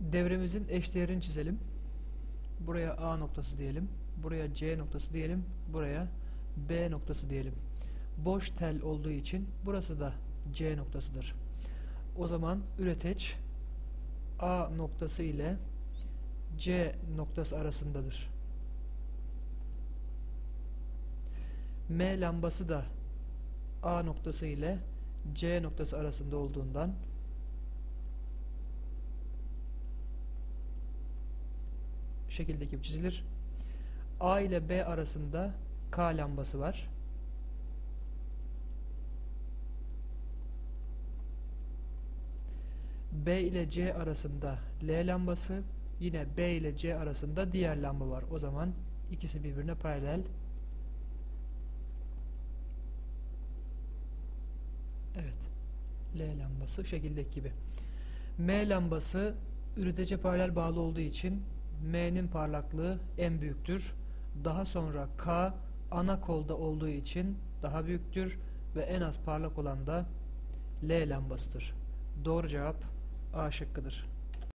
Devremizin eşdeğerini çizelim. Buraya A noktası diyelim. Buraya C noktası diyelim. Buraya B noktası diyelim. Boş tel olduğu için burası da C noktasıdır. O zaman üreteç A noktası ile C noktası arasındadır. M lambası da A noktası ile C noktası arasında olduğundan şekildeki gibi çizilir. A ile B arasında K lambası var. B ile C arasında L lambası, yine B ile C arasında diğer lamba var. O zaman ikisi birbirine paralel. Evet. L lambası şekildeki gibi. M lambası üretece paralel bağlı olduğu için M'nin parlaklığı en büyüktür. Daha sonra K ana kolda olduğu için daha büyüktür ve en az parlak olan da L lambasıdır. Doğru cevap A şıkkıdır.